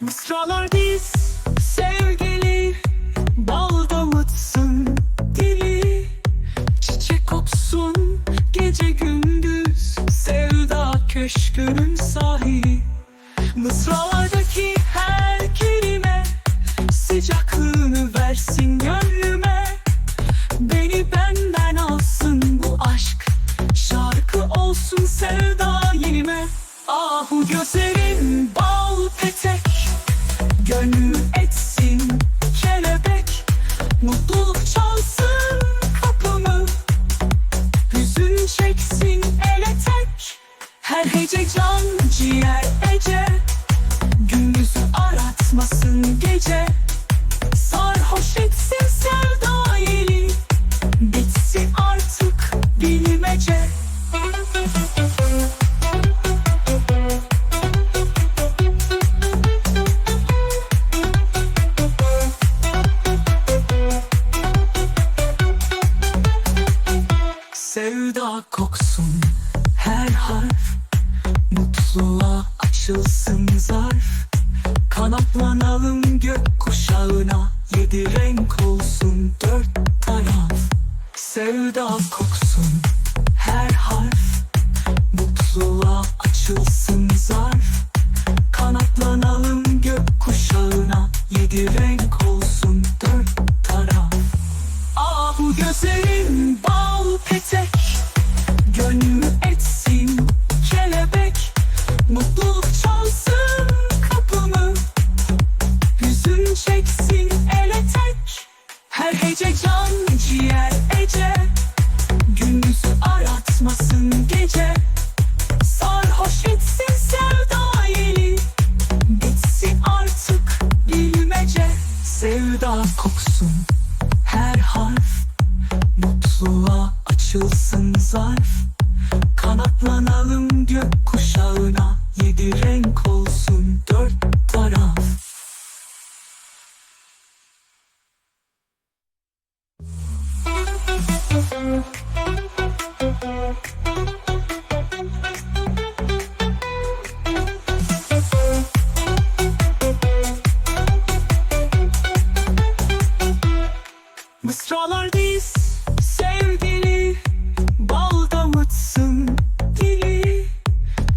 Mısralar biz sevgili Bal damıtsın dili. Çiçek koksun gece gündüz Sevda köşkünün Ahu gözlerin bal petek Gönlü etsin kelebek. Mutluluk çalsın kapımı Hüzün çeksin ele tek. Her hece can ciğer ece Gündüzü aratmasın gece. Sarhoş etsin sevda yeli Bitsin artık bilmece Sevda koksun. Her harf Mutluluğa açılsın zarf. Kanatlanalım gök kuşağına Yedi renk olsun. Dört taraf Sevda koksun Hece can ciğer ece Gündüzü aratmasın gece. Sarhoş etsin sevda yeli Bitsin artık bilmece. Sevda koksun her harf Mutluluğa açılsın zarf. Kanatlanalım gök kuşağına Yedi renk olsun dört Mısralar biz sevgili Bal damıtsın dili.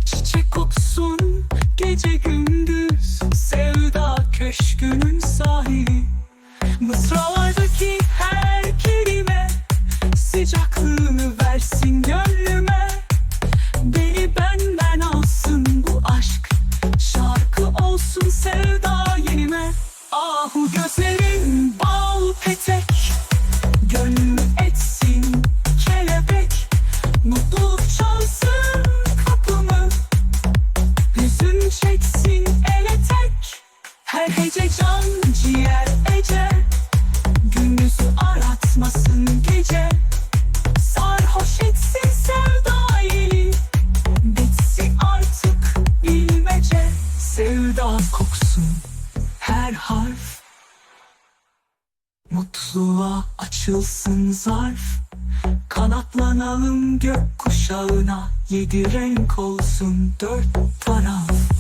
Çiçek koksun gece gündüz Sevda köşkünün Can ciğer ece. Gündüzü aratmasın gece. Sarhoş etsin sevda yeli Bitsin artık bilmece. Sevda koksun her harf. Mutluluğa açılsın zarf. Kanatlanalım gök kuşağına Yedi renk olsun dört taraf